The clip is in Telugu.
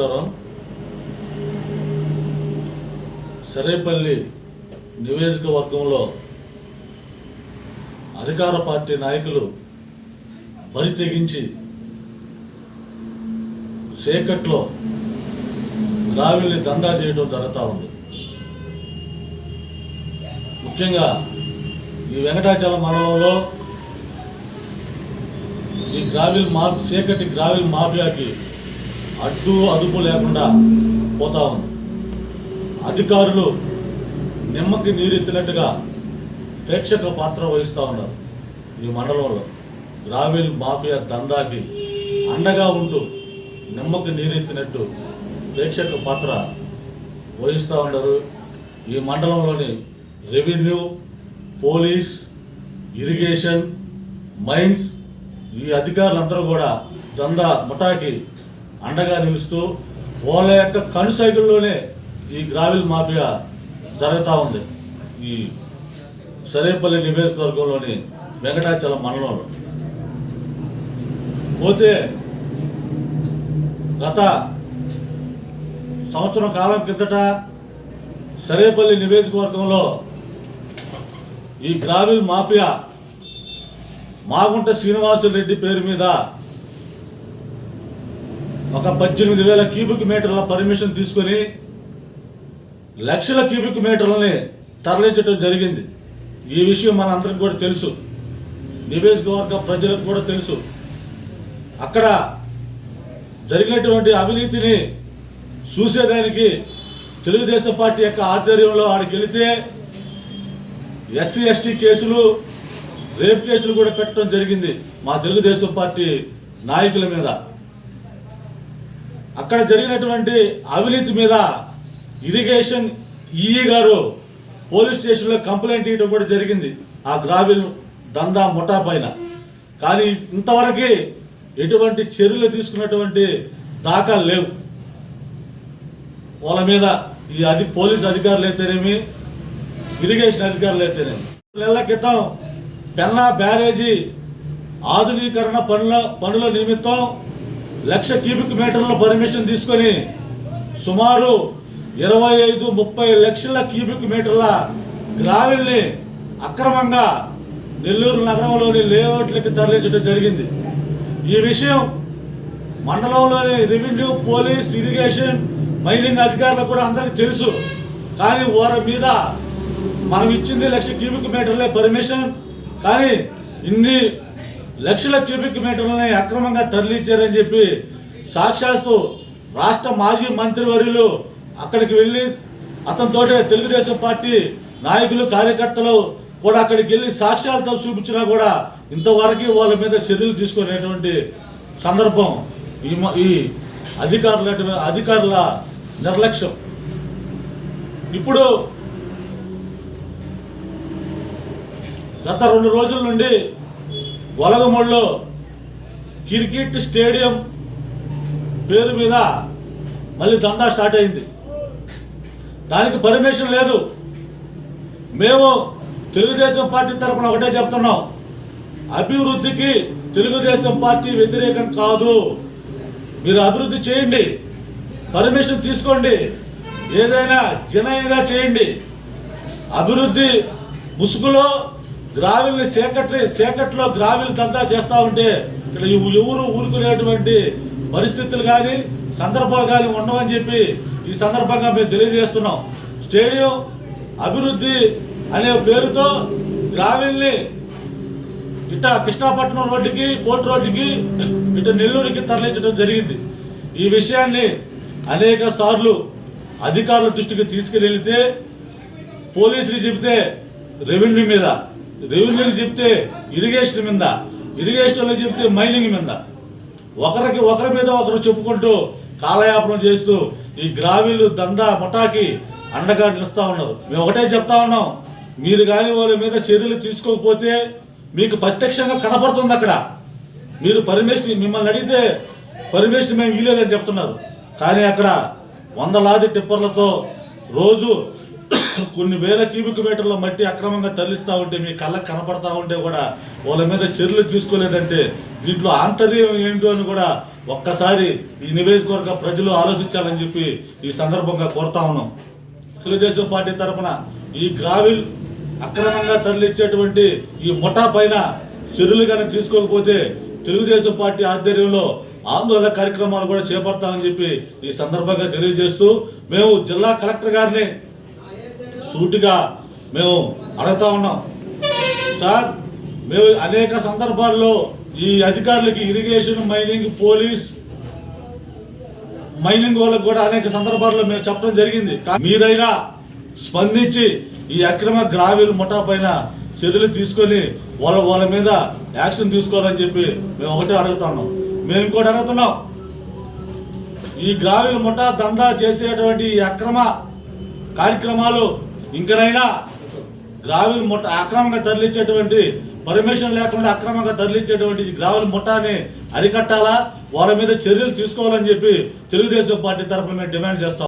నమస్కారం. సరేపల్లి నియోజకవర్గంలో అధికార పార్టీ నాయకులు బరి తెగించి సేకట్లో రావిల్ని దందా చేయడం జరుగుతూ ఉంది. ముఖ్యంగా ఈ వెంకటాచల మండలంలో ఈ గ్రావిల్ మా చీకటి గ్రావిల్ మాఫియాకి అడ్డు అదుపు లేకుండా పోతా ఉంది. అధికారులు నిమ్మకి నీరెత్తినట్టుగా ప్రేక్షక పాత్ర వహిస్తూ ఉన్నారు. ఈ మండలంలో గ్రావిల్ మాఫియా దందాకి అండగా ఉంటూ నిమ్మకి నీరెత్తినట్టు ప్రేక్షక పాత్ర వహిస్తూ ఉన్నారు. ఈ మండలంలోని రెవెన్యూ పోలీస్ ఇరిగేషన్ మైన్స్ ఈ అధికారులందరూ కూడా దందా ముఠాకి అండగా నిలుస్తూ వాళ్ళ యొక్క కనుసైగుల్లోనే ఈ గ్రావిల్ మాఫియా జరుగుతూ ఉంది. ఈ సరేపల్లి నియోజకవర్గంలోని వెంకటాచలం మండలంలో. పోతే గత సంవత్సరం కాలం కిందట సరేపల్లి నియోజకవర్గంలో ఈ గ్రావిల్ మాఫియా మాగుంట శ్రీనివాసులరెడ్డి పేరు మీద ఒక పద్దెనిమిది వేల క్యూబిక్ మీటర్ల పర్మిషన్ తీసుకొని లక్షల క్యూబిక్ మీటర్లని తరలించడం జరిగింది. ఈ విషయం మనందరికి కూడా తెలుసు. నియోజకవర్గ ప్రజలకు కూడా తెలుసు. అక్కడ జరిగినటువంటి అవినీతిని చూసేదానికి తెలుగుదేశం పార్టీ యొక్క ఆధ్వర్యంలో ఆడికి వెళితే ఎస్సీ ఎస్టీ కేసులు రేప్ కేసులు కూడా పెట్టడం జరిగింది మా తెలుగుదేశం పార్టీ నాయకుల మీద. అక్కడ జరిగినటువంటి అవినీతి మీద ఇరిగేషన్ ఈఈ గారు పోలీస్ స్టేషన్లో కంప్లైంట్ ఇవ్వడం కూడా జరిగింది. ఆ గ్రావిల్ దందా ముఠా పైన. కానీ ఇంతవరకు ఎటువంటి చర్యలు తీసుకున్నటువంటి దాఖలు లేవు. వాళ్ళ మీద ఈ అది పోలీస్ అధికారులు అయితేనేమి ఇరిగేషన్ అధికారులు అయితేనేమి. నెలల క్రితం పెన్నా బ్యారేజీ ఆధునీకరణ పనుల పనుల నిమిత్తం లక్ష క్యూబిక్ మీటర్ల పర్మిషన్ తీసుకొని సుమారు ఇరవై ఐదు ముప్పై లక్షల క్యూబిక్ మీటర్ల గ్రావిల్ని అక్రమంగా నెల్లూరు నగరంలోని లేఅవుట్లకి తరలించడం జరిగింది. ఈ విషయం మండలంలోని రెవెన్యూ పోలీస్ ఇరిగేషన్ మైనింగ్ అధికారులకు కూడా అందరికీ తెలుసు. కానీ వారి మీద మనం ఇచ్చింది లక్ష క్యూబిక్ మీటర్లే పర్మిషన్. కానీ ఇన్ని లక్షల క్యూబిక్ మీటర్లని అక్రమంగా తరలించారని చెప్పి సాక్షాత్తు రాష్ట్ర మాజీ మంత్రివర్యులు అక్కడికి వెళ్ళి అతనితోటే తెలుగుదేశం పార్టీ నాయకులు కార్యకర్తలు కూడా అక్కడికి వెళ్ళి సాక్ష్యాలతో చూపించినా కూడా ఇంతవరకు వాళ్ళ మీద చర్యలు తీసుకునేటువంటి సందర్భం ఈ మ- ఈ అధికారుల అధికారుల నిర్లక్ష్యం. ఇప్పుడు గత రెండు రోజుల నుండి గొలగమూడిలో క్రికెట్ స్టేడియం పేరు మీద మళ్ళీ దందా స్టార్ట్ అయింది. దానికి పర్మిషన్ లేదు. మేము తెలుగుదేశం పార్టీ తరపున ఒకటే చెప్తున్నాం. అభివృద్ధికి తెలుగుదేశం పార్టీ వ్యతిరేకం కాదు. మీరు అభివృద్ధి చేయండి. పర్మిషన్ తీసుకోండి. ఏదైనా జనైనగా చేయండి. అభివృద్ధి ముసుగులో గ్రావిల్ని సేకట్రి సేకట్లో గ్రావిల్ దందా చేస్తూ ఉంటే ఇక్కడ ఎవరు ఊరుకునేటువంటి పరిస్థితులు కానీ సందర్భాలు కానీ ఉండవని చెప్పి ఈ సందర్భంగా మేము తెలియజేస్తున్నాం. స్టేడియం అభివృద్ధి అనే పేరుతో గ్రావిల్ని ఇట కృష్ణాపట్నం రోడ్డుకి కోర్టు రోడ్డుకి ఇటు నెల్లూరుకి తరలించడం జరిగింది. ఈ విషయాన్ని అనేక సార్లు అధికారుల దృష్టికి తీసుకెళ్తే పోలీసులు చెబితే రెవెన్యూ మీద రెవెన్యూకి చెప్తే ఇరిగేషన్ మీద ఇరిగేషన్లో చెప్తే మైనింగ్ మీద. ఒకరికి ఒకరి మీద ఒకరు చెప్పుకుంటూ కాలయాపనం చేస్తూ ఈ గ్రావీలు దందా ముఠాకి అండగా నిలుస్తూ ఉన్నారు. మేము ఒకటే చెప్తా ఉన్నాం మీరు కానీ వాళ్ళ మీద చర్యలు తీసుకోకపోతే మీకు ప్రత్యక్షంగా కనపడుతుంది అక్కడ. మీరు పర్మిషన్ మిమ్మల్ని అడిగితే పర్మిషన్ మేము ఇవ్వలేదని చెప్తున్నారు. కానీ అక్కడ వందలాది టిప్పర్లతో రోజు కొన్ని వేల క్యూబిక్ మీటర్ల మట్టి అక్రమంగా తరలిస్తూ ఉంటే మీ కళ్ళకు కనపడతా ఉంటే కూడా వాళ్ళ మీద చర్యలు తీసుకోలేదంటే దీంట్లో ఆంతర్యం ఏంటో అని కూడా ఒక్కసారి ఈ నియోజకవర్గ ప్రజలు ఆలోచించాలని చెప్పి ఈ సందర్భంగా కోరుతా ఉన్నాం. తెలుగుదేశం పార్టీ తరఫున ఈ గ్రావిల్ అక్రమంగా తరలిచ్చేటువంటి ఈ ముఠా పైన చర్యలు కానీ తీసుకోకపోతే తెలుగుదేశం పార్టీ ఆధ్వర్యంలో ఆందోళన కార్యక్రమాలు కూడా చేపడతామని చెప్పి ఈ సందర్భంగా తెలియజేస్తూ మేము జిల్లా కలెక్టర్ గారిని సూటిగా మేము అడుగుతా ఉన్నాం. సార్ మేము అనేక సందర్భాల్లో ఈ అధికారులకి ఇరిగేషన్ మైనింగ్ పోలీస్ మైనింగ్ వాళ్ళకు కూడా అనేక సందర్భాల్లో మేము చెప్పడం జరిగింది. మీరైనా స్పందించి ఈ అక్రమ గ్రావీల ముఠా పైన చర్యలు తీసుకొని వాళ్ళ వాళ్ళ మీద యాక్షన్ తీసుకోవాలని చెప్పి మేము ఒకటే అడుగుతున్నాం మేము ఇంకోటి అడుగుతున్నాం. ఈ గ్రావీల ముఠా దందా చేసేటువంటి అక్రమ కార్యక్రమాలు ఇంకనైనా గ్రావిల్ ముఠ అక్రమంగా తరలించేటువంటి పర్మిషన్ లేకుండా అక్రమంగా తరలించేటువంటి గ్రావిల్ ముఠాన్ని అరికట్టాలా? వారి మీద చర్యలు తీసుకోవాలని చెప్పి తెలుగుదేశం పార్టీ తరఫున మేము డిమాండ్ చేస్తాం.